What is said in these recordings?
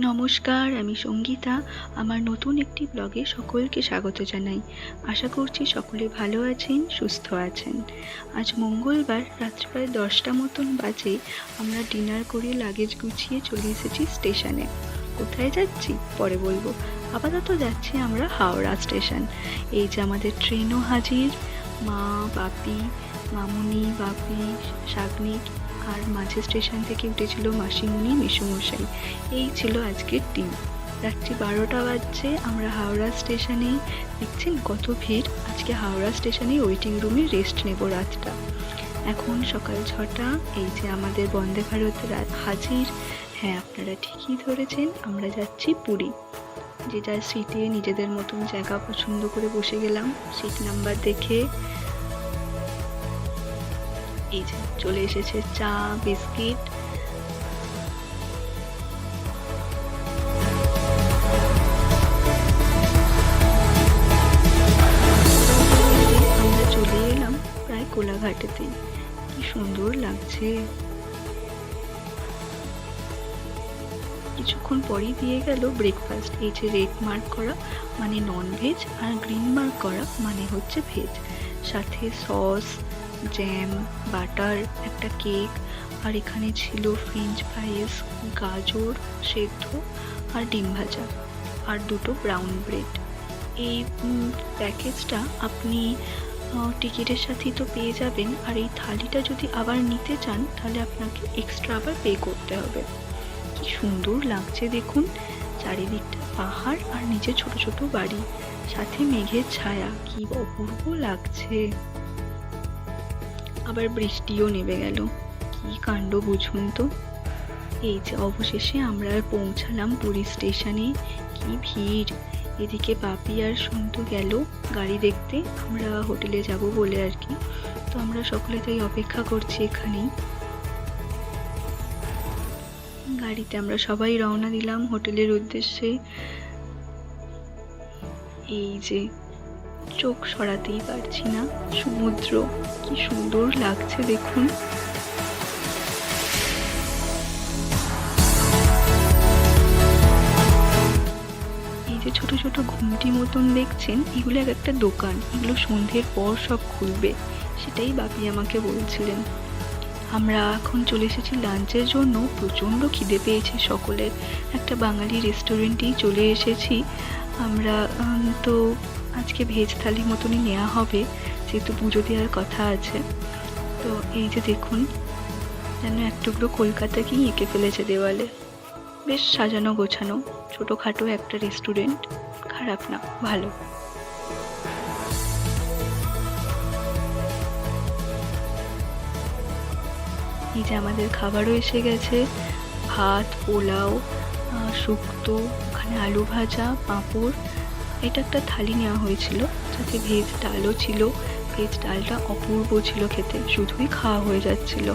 নমস্কার, আমি সঙ্গীতা। আমার নতুন একটি ব্লগে সকলকে স্বাগত জানাই। আশা করছি সকলে ভালো আছেন, সুস্থ আছেন। আজ মঙ্গলবার রাত্রি প্রায় দশটা মতন বাজে, আমরা ডিনার করে লাগেজ গুছিয়ে চলে এসেছি স্টেশনে। কোথায় যাচ্ছি? পরে বলব। আপাতত যাচ্ছি আমরা হাওড়া স্টেশন। এই যে আমাদের ট্রেনও হাজির। মা, বাপি, মামুনি, বাপি শাগনিক আর মাঝে স্টেশন থেকে উঠেছিল মাসিমণি মেসুমশাই এই ছিল আজকের টিম রাত্রি বারোটা বাজছে, আমরা হাওড়া স্টেশনেই। দেখছেন কত ভিড়? আজকে হাওড়া স্টেশনে ওয়েটিং রুমে রেস্ট নেব রাতটা। এখন সকাল ছটা, এই যে আমাদের বন্দে ভারত রাত হাজির। হ্যাঁ আপনারা ঠিকই ধরেছেন, আমরা যাচ্ছি পুরী। যে যার সিটে নিজেদের মতন জায়গা পছন্দ করে বসে গেলাম। সিট নাম্বার দেখে এই যে, চলে এসেছে চা, বিস্কিট। আমরা চলে এলাম প্রায় কোলাঘাটেতেই কি সুন্দর লাগছে। কিছুক্ষণ পরেই দিয়ে গেল ব্রেকফাস্ট এই যে রেড মার্ক করা মানে নন ভেজ আর গ্রিন মার্ক করা মানে হচ্ছে ভেজ সাথে সস জ্যাম বাটার একটা কেক আর এখানে ছিল ফ্রেঞ্চ ফ্রাইস গাজর সেদ্ধ আর ডিম ভাজা, আর দুটো ব্রাউন ব্রেড এই প্যাকেজটা আপনি টিকিটের সাথেই তো পেয়ে যাবেন, আর এই থালিটা যদি আবার নিতে চান, তাহলে আপনাকে এক্সট্রা আবার পে করতে হবে। কি সুন্দর লাগছে দেখুন, চারিদিকটা পাহাড় আর নিচে ছোট ছোট বাড়ি, সাথে মেঘের ছায়া, কি অপূর্ব লাগছে। আবার বৃষ্টিও নেমে গেল। কি কাণ্ড বুঝুন তো? এই যে অবশেষে আমরা আর পৌঁছালাম পুরী স্টেশনে। কি ভিড়! এদিকে বাপি আর সন্তু গেল গাড়ি দেখতে। আমরা হোটেলে যাব বলে আর কি। তো আমরা সকলে তাই অপেক্ষা করছি এখানেই। গাড়িতে আমরা সবাই রওনা দিলাম হোটেলের উদ্দেশ্যে। এই যে চোখ সরাতেই পারছি না। সমুদ্র কি সুন্দর লাগছে দেখুন। যে ছোট ছোট ঘুমটি মতন দেখছেন, এগুলো এক একটা দোকান। এগুলো সন্ধ্যের পর সব খুলবে, সেটাই বাপি আমাকে বলছিলেন। আমরা এখন চলে এসেছি লাঞ্চের জন্য। প্রচণ্ড খিদে পেয়েছে সকলের। একটা বাঙালি রেস্টুরেন্টেই চলে এসেছি। আমরা তো আজকে ভেজ থালি মতনই নেওয়া হবে, যেহেতু পুজো দেওয়ার কথা আছে। তো এই যে দেখুন, যেন এক টুকরো কলকাতাকেই এঁকে ফেলেছে দেওয়ালে। বেশ সাজানো গোছানো, ছোটোখাটো একটা রেস্টুরেন্ট, খারাপ না, ভালো। এই যে আমাদের খাবারও এসে গেছে, ভাত, পোলাও শুক্তো, ওখানে আলু ভাজা, পাঁপড় এটা একটা থালি নেওয়া হয়েছিল, যাতে ভেজ ডালও ছিল, ভেজ ডালটা অপূর্ব ছিল খেতে, শুধুই খাওয়া হয়ে যাচ্ছিল।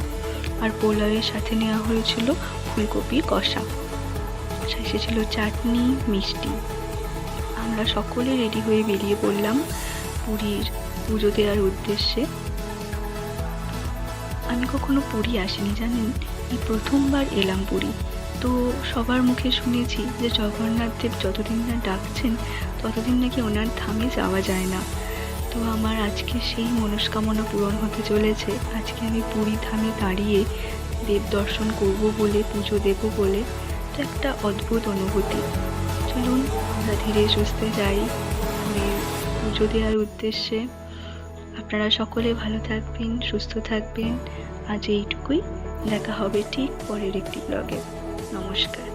আর পোলাওয়ের সাথে নেওয়া হয়েছিল ফুলকপির কষা। এসেছিল চাটনি, মিষ্টি। আমরা সকলে রেডি হয়ে বেরিয়ে পড়লাম পুরীর পুজো দেওয়ার উদ্দেশ্যে। আমি কখনো পুরী আসিনি, জানেন? এই প্রথমবার এলাম পুরী। তো সবার মুখে শুনেছি যে জগন্নাথ দেব যতদিন না ডাকছেন, ততদিন নাকি ওনার ধামে যাওয়া যায় না। তো আমার আজকে সেই মনস্কামনা পূরণ হতে চলেছে। আজকে আমি পুরী ধামে দাঁড়িয়ে দেব দর্শন করব বলে, পুজো দেব বলে। তো একটা অদ্ভুত অনুভূতি। চলুন, আমরা ধীরে সুস্থে যাই। পুজো দেওয়ার উদ্দেশ্যে আপনারা সকলে ভালো থাকবেন, সুস্থ থাকবেন। আজ এইটুকুই। দেখা হবে ঠিক পরের একটি ব্লগে নমস্কার।